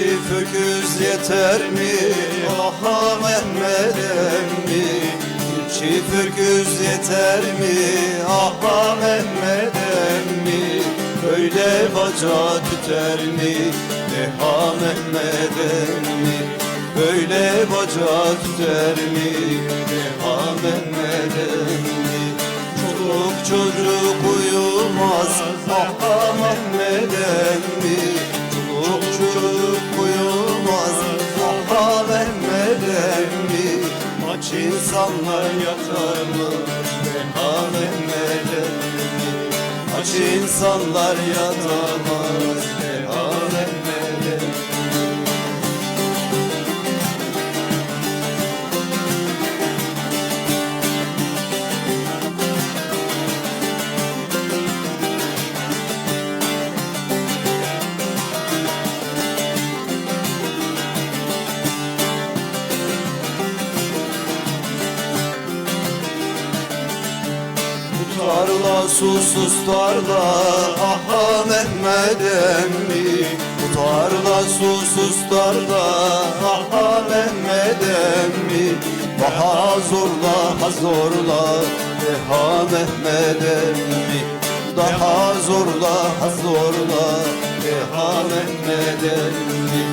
öküz yeter mi? Aha Mehmet emmi Çift öküz yeter mi? Aha Mehmet emmi Böyle baca tüter mi? Deha Mehmet emmi Böyle baca tüter mi? Deha Mehmet emmi Çoluk çocuk uyumaz Aha insanlar yatar mı Aha Mehmet emmi Aç insanlar yatamaz Tutarla susuz tarla aha Mehmet emmi Tutarla susuz tarla aha Mehmet emmi Daha zorla ha zorla deha Mehmet emmi Daha zorla ha zorla deha Mehmet emmi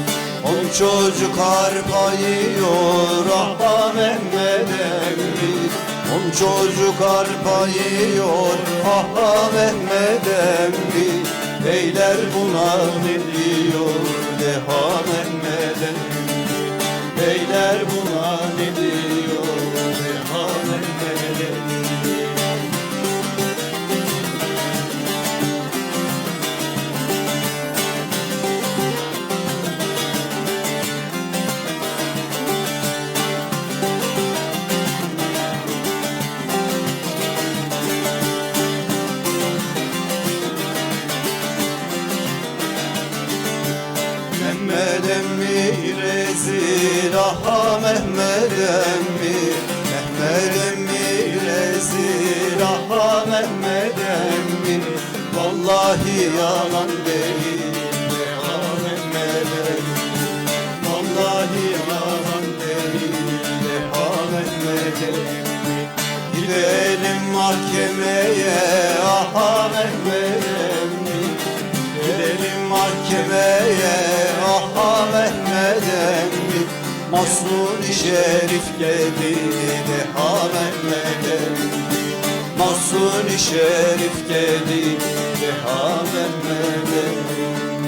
On çocuk arpa yiyor aha Mehmet emmi On çocuk arpa yiyor aha Mehmet emmi Beyler buna ne diyor deha rezil aha Mehmet emmi Mehmet emmi rezil aha Mehmet emmi Vallahi yalan değil Vallahi yalan değil deha Mehmet Mahsuni Şerif geldi de ha Mehmet emmi Mahsuni Şerif geldi de ha Mehmet